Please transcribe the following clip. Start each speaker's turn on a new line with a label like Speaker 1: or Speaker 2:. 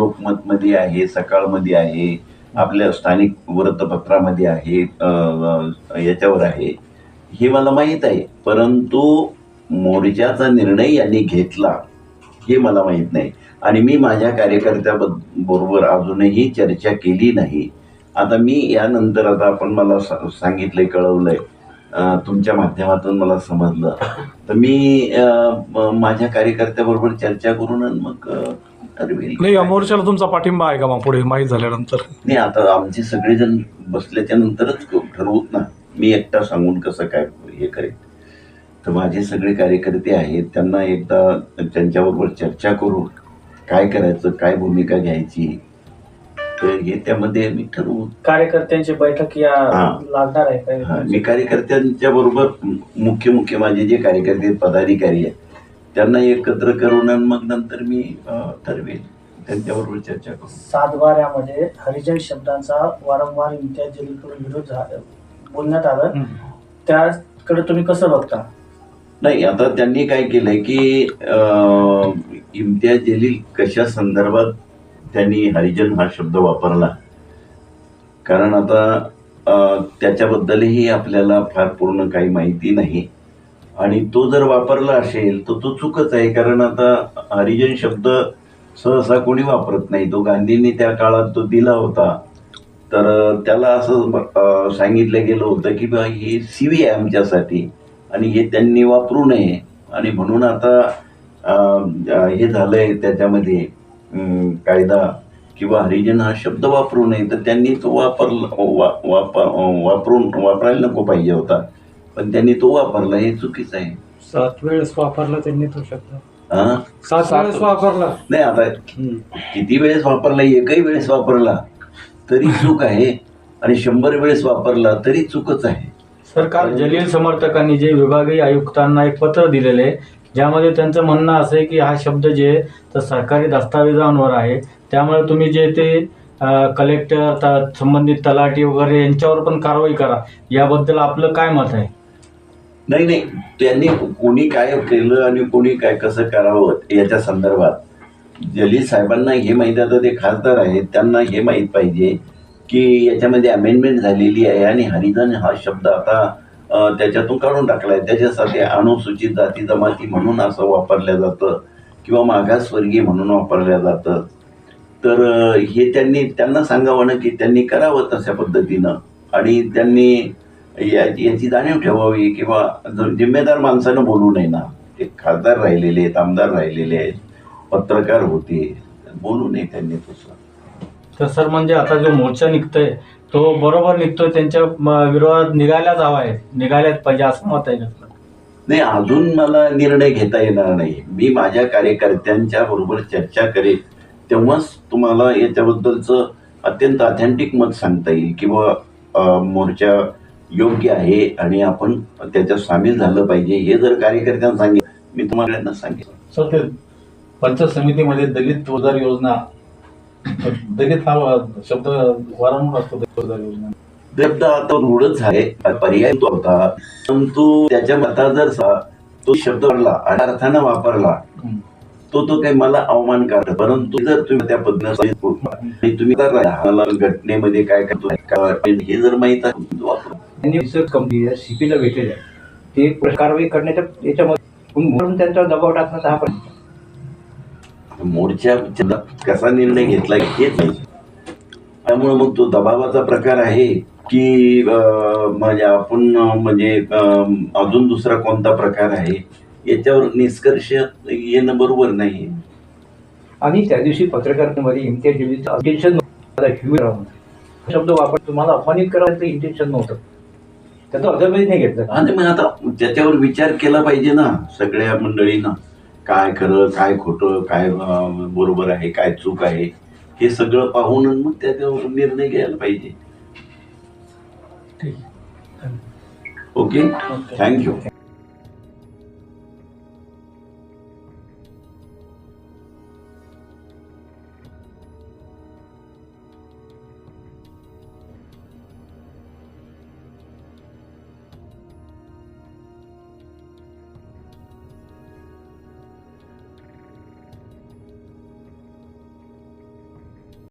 Speaker 1: लोकमतमध्ये आहे सकाळमध्ये आहे आपल्या स्थानिक वृत्तपत्रामध्ये आहे याच्यावर आहे. हे मला माहीत आहे परंतु मोर्चाचा निर्णय यांनी घेतला हे मला माहीत नाही. आणि मी माझ्या कार्यकर्त्याबद- बरोबर अजूनही चर्चा केली नाही. आता मी यानंतर आता आपण मला सांगितलंय कळवलंय तुमच्या माध्यमातून मला समजलं. तर मी माझ्या कार्यकर्त्याबरोबर चर्चा करून मग ठरवेल
Speaker 2: नाही या मोर्चाला तुमचा पाठिंबा आहे का मग पुढे? माहीत झाल्यानंतर.
Speaker 1: नाही आता आमचे सगळेजण बसल्याच्या नंतरच ठरवूत ना. मी एकटा सांगून कसं काय हे करेन? तर माझे सगळे कार्यकर्ते आहेत त्यांना एकदा त्यांच्याबरोबर चर्चा करून काय करायचं काय भूमिका घ्यायची तर हे त्यामध्ये मी ठरवू
Speaker 3: कार्यकर्त्यांची बैठक या
Speaker 1: हा.
Speaker 3: लागणार आहे
Speaker 1: हा,
Speaker 3: काय
Speaker 1: मी कार्यकर्त्यांच्या बरोबर मुख्य मुख्य माझे जे कार्यकर्ते आहेत, पदाधिकारी आहेत त्यांना एकत्र करून आणि मग नंतर मी ठरवेल त्यांच्याबरोबर चर्चा करू
Speaker 3: सातबाऱ्यामध्ये हरिजन शब्दांचा वारंवार इम्तियाज जलीलकडून विरोध झा- बोलण्यात आलं. त्याकडे तुम्ही कसं बघता?
Speaker 1: नाही आता त्यांनी काय केलंय की अं, इम्तियाज जलील कशा संदर्भात त्यांनी हरिजन हा शब्द वापरला. कारण आता अं, त्याच्याबद्दलही आपल्याला फार पूर्ण काही माहिती नाही. आणि तो जर वापरला असेल तर तो चुकच आहे. कारण आता हरिजन शब्द सहसा कोणी वापरत नाही. तो गांधींनी त्या काळात तो दिला होता. तर त्याला असं सांगितलं गेलं होतं की बा ही सीवी आहे आमच्यासाठी आणि हे त्यांनी वापरू नये. आणि म्हणून आता हे झालंय त्याच्यामध्ये कायदा किंवा हरिजन हा शब्द वापरू नये. तर त्यांनी तो वापरला वा, वापरून वापरायला नको पाहिजे होता. पण त्यांनी तो वापरला हे चुकीचं आहे.
Speaker 4: सात वेळेस वापरला त्यांनी तो शब्द.
Speaker 1: हा?
Speaker 4: सात वेळेस वापरला.
Speaker 1: नाही आता किती वेळेस वापरला एकही वेळेस वापरला तरी चूक आहे. आणि शंभर वेळेस वापरला तरी चूकच आहे.
Speaker 5: सरकार जलील समर्थकांनी जे विभागीय आयुक्तांना एक पत्र दिलेले आहे ज्यामध्ये त्यांचं म्हणणं असं आहे की हा शब्द जे आहे तर सरकारी दस्तावेजांवर आहे. त्यामुळे तुम्ही जे ते अं, कलेक्टर त- संबंधित तलाठी वगैरे यांच्यावर पण कारवाई करा. याबद्दल आपलं काय मत आहे?
Speaker 1: नाही नाही. त्यांनी कोणी काय केलं आणि कोणी काय कसं करावं याच्या संदर्भात जलील साहेबांना हे माहीत आता ते खासदार आहेत त्यांना हे माहीत पाहिजे की याच्यामध्ये अमेंडमेंट झालेली आहे आणि हरिजन हा शब्द आता त्याच्यातून काढून टाकला आहे त्याच्यासाठी अनुसूचित जाती जमाती म्हणून असं वापरलं जातं किंवा मागासवर्गीय म्हणून वापरलं जातं. तर हे त्यांनी त्यांना सांगावं ना की त्यांनी करावं तशा पद्धतीनं. आणि त्यांनी या याची जाणीव ठेवावी किंवा जिम्मेदार माणसानं बोलू नये ना. ते खासदार राहिलेले आहेत आमदार राहिलेले आहेत पत्रकार होते बोलू नये त्यांनी तसं.
Speaker 5: तर सर म्हणजे आता जो मोर्चा निघतोय तो बरोबर निघतोय त्यांच्या विरोधात निघायलाच हवा आहे. निघायलाच पाहिजे असं मत आहे.
Speaker 1: नाही अजून मला निर्णय घेता येणार नाही. मी माझ्या कार्यकर्त्यांच्या बरोबर चर्चा करेन. तेव्हाच तुम्हाला याच्याबद्दलचं अत्यंत ऑथेंटिक मत सांगता येईल किंवा मोर्चा योग्य आहे आणि आपण त्याच्यात सामील झालं पाहिजे हे जर कार्यकर्त्यांना सांगितलं मी तुम्हाला सांगेन
Speaker 6: सर ते पंचायत समितीमध्ये दलित रोजगार योजना दलित हा शब्द वारंवार असतो रोजगार योजना.
Speaker 1: आता रूढच झाले पर्याय तो होता. परंतु त्याच्या मता जर तो शब्द वाढला आणि अर्थानं वापरला तो तो काही मला अवमान करतो परंतु जर तुम्ही त्या पद्धतीने सांगितलं तुम्ही घटनेमध्ये काय करतो हे जर माहीत आहे वापरा.
Speaker 7: त्यांनी रिसर्च कंपनी सीपीला भेटलेले आहे ते कारवाई करण्याच्या याच्यामध्ये त्यांच्यावर दबाव टाकण्याचा हा प्रश्न
Speaker 1: मोर्चा कसा निर्णय घेतला हेच नाही. त्यामुळे मग तो दबावाचा प्रकार आहे की म्हणजे आपण म्हणजे अजून दुसरा कोणता प्रकार आहे? याच्यावर निष्कर्ष येणं बरोबर नाही
Speaker 7: आणि त्या दिवशी पत्रकारांमध्ये इम्तियाज इंटेन्शन शब्द वापर तुम्हाला अपमानित करायचं इंटेन्शन नव्हतं. त्याचं नाही घेतलं.
Speaker 1: आणि मग आता त्याच्यावर विचार केला पाहिजे ना सगळ्या मंडळीनं. काय खरं काय खोटं काय अं, बरोबर आहे काय चूक आहे हे सगळं पाहून मग त्याच्यावर निर्णय घ्यायला पाहिजे. ओके? थँक्यू